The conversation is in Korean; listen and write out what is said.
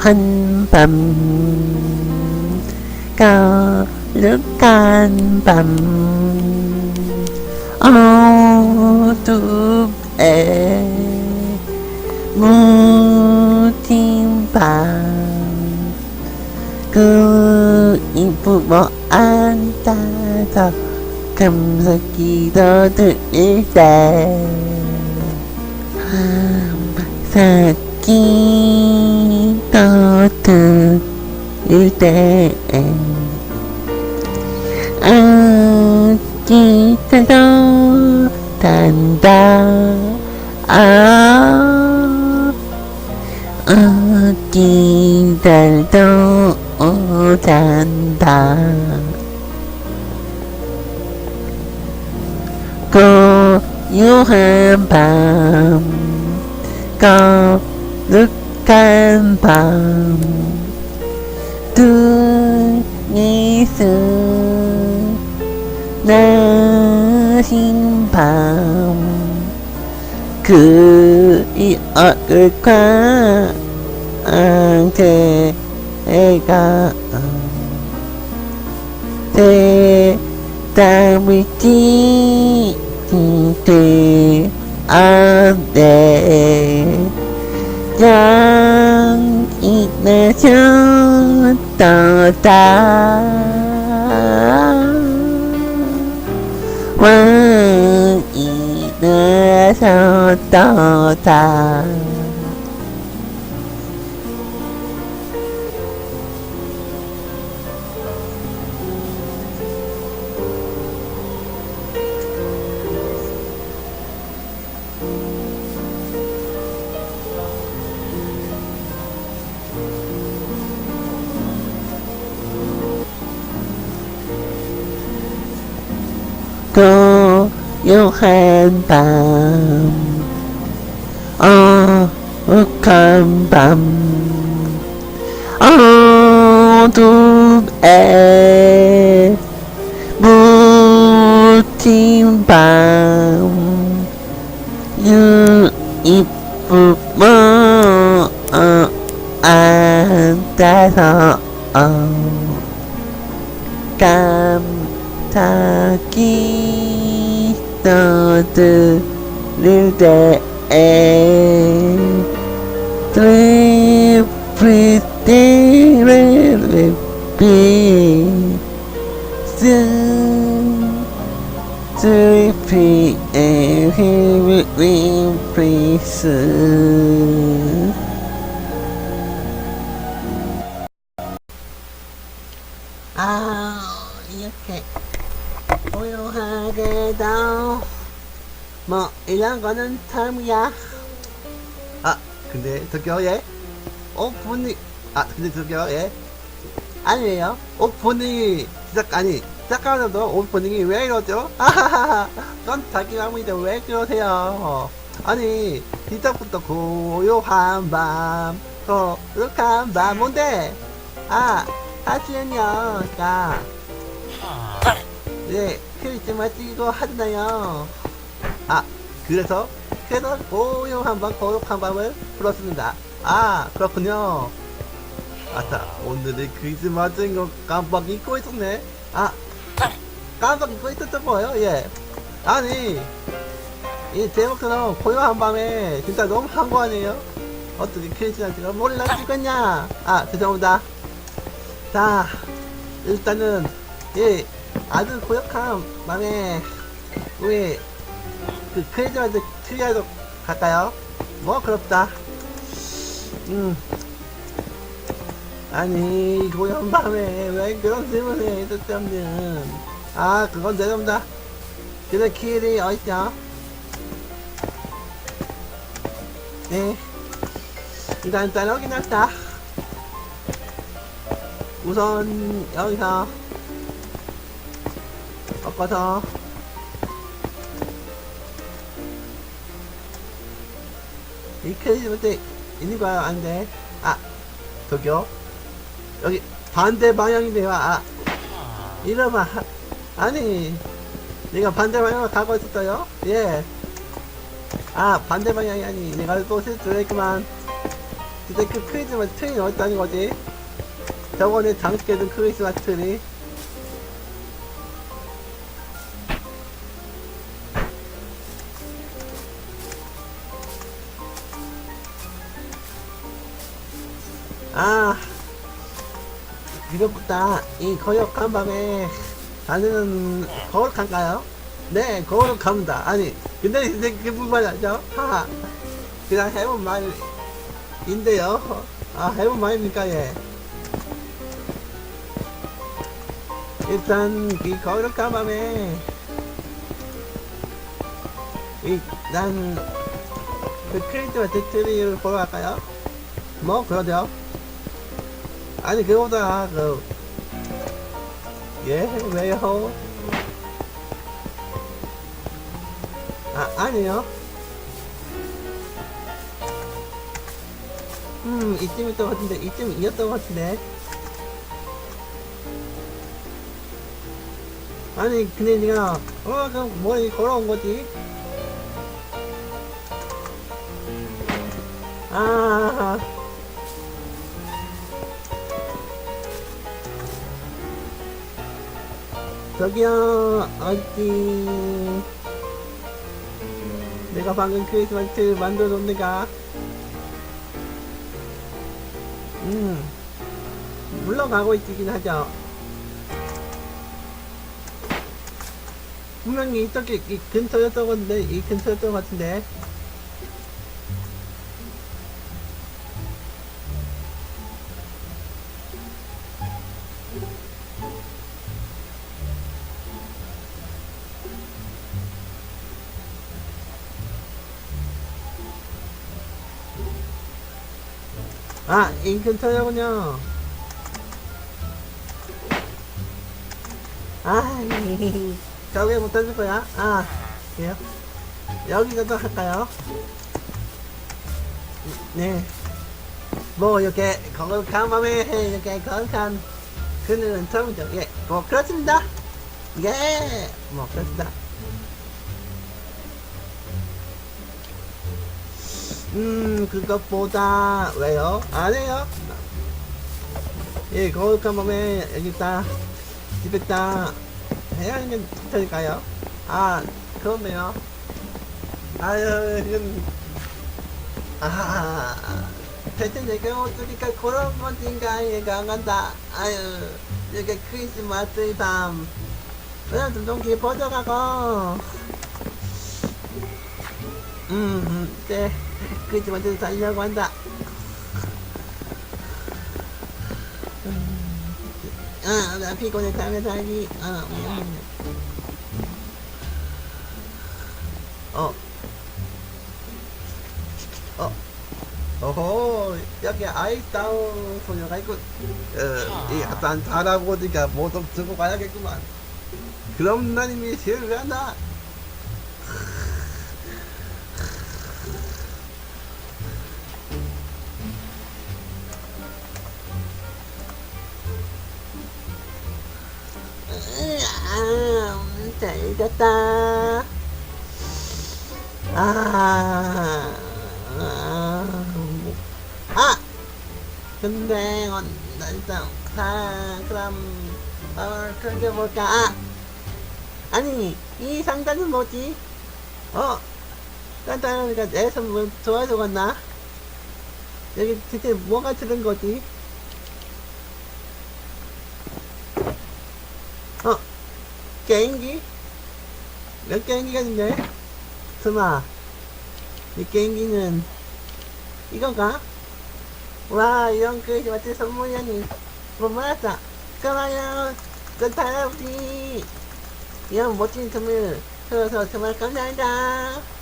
한 밤 거룩한 밤. 어둠에 묻힌 밤그 이쁘고 앉아서 감사 기도 드릴 때 사기 또 들릴 때 어디서도 단다 아 어디서도 잔다 고요한 밤 거룩한 밤. 둘이서 나신 밤그 얼굴과 제가 대답을 지지 않네 양이 나셨다. 왕이 나셨다 고요한 밤 어둑한 밤 어둠에 묻 힌밤 유이쁘모 어, 앉아서 어, 깜짝이 떠들릴 때 Pretty little bee Sleepy 고요하게도. 뭐 이런 거는 삶이야. 아 근데 저기요 예? 오프닝 아 근데 저기요 예? 아니에요? 오프닝이 시작 아니 시작하면서도 오프닝이 왜 이러죠? 아하하하. 전 자기 마음인데 왜 그러세요? 아니 시작부터 고요한 밤 고요한 밤 뭔데 아 사실은요 자 네, 크리스마스 이거 하잖아요. 아, 그래서, 그래서 고요한 밤, 고요한 밤을 불렀습니다. 아, 그렇군요. 아따, 오늘이 크리스마스인 거 깜빡 잊고 있었네. 아, 깜빡 잊고 있었던 거예요, 예. 아니, 이 제목처럼 고요한 밤에 진짜 너무 한 거 아니에요? 어떻게 크리스마스가 몰라주겠냐? 아, 죄송합니다. 자, 일단은, 예, 아주 고역한 맘에 우리 그 크레이지마드 트리아도 갈까요? 뭐 그렇다. 음. 아니 고요한 밤에 왜 그런 질문을 해 쓸데없는 아 그건 죄송합니다. 근데 키리 어딨죠? 네. 일단 일단 확인합시다. 우선 여기서 바꿔서. 이 크레디트 있는 거야 안돼 아 저기요. 여기 반대 방향인데요 아. 이러봐 아니 내가 반대 방향으로 가고 있었어요? 예아 반대 방향이 아니 내가 또 실수했구만. 진짜 그 크리스마스 트리 어디다는 거지? 저번에 장식해둔 크리스마스 트리. 아, 이것보다 이 거역한 밤에 다니는 거룩한가요? 네, 거룩합니다. 아니, 근데 이제 무슨 말이죠? 하하. 그냥 해본 말인데요. 아, 해본 말입니까, 예. 일단, 이 거룩한 밤에, 이, 난, 그 크리스마스 트리를 보러 갈까요? 뭐, 그러죠. 아니, 그거보다, 그, 예, 왜요? 아, 아니요. 음, 이쯤이었던 것 같은데, 이쯤이었던 것 같은데. 아니, 근데 내가, 어, 그럼 뭐, 걸어온 거지? 아, 저기요, 어디. 내가 방금 크리스마스 만들어 놓는가? 음, 물러가고 있긴 하죠. 분명히 이쪽에 이 근처였던 건데, 이 근처였던 것 같은데. 아, 이 근처였군요. 아, 저기 못해줄 거야? 아, 그래요? 여기서도 할까요? 네. 뭐, 이렇게, 거룩한 밤에, 이렇게, 거룩한 그늘은 처음이죠. 예, 뭐, 그렇습니다. 예, 뭐, 그렇습니다. 음, 그것보다, 왜요? 안 해요? 예, 거룩한 밤에, 여기 딱, 집에 딱, 해야 하는 게 좋다니까요? 아, 그렇네요. 아유, 이건, 아, 대체 내가 어쩌니까 그런 건지가 이해가 안 간다. 아유, 이게 크리스마스 밤. 그냥 점점 깊어져가고. 음, 음, 네. 크리스마스 살려고 한다. 음, 아, 나 피곤해 가면 살기. 아, 음. 어. 어. 어호, 여기 아이다운 소녀가 있고, 어, 이 약간 할아버지가 모두 들고 가야겠구만. 그럼 난 이미 실을 한다. 아, 잘 갔다. 아, 아, 뭐. 아! 근데, 어, 날상, 사, 그럼, 어, 그게 뭘까? 아! 아니, 이 상자는 뭐지? 어? 딴딴하니까 내 선물 좋아서 갔나? 여기 대체 뭐가 들은 거지? 어? 게임기? 몇 게임기가 있네? 스마, 이 게임기는 이건가? 와, 이런 그 마치 선물이라니. 못 말았다. 고마워요. 그 할아버지. 이런 멋진 선물 줘서 정말 감사합니다.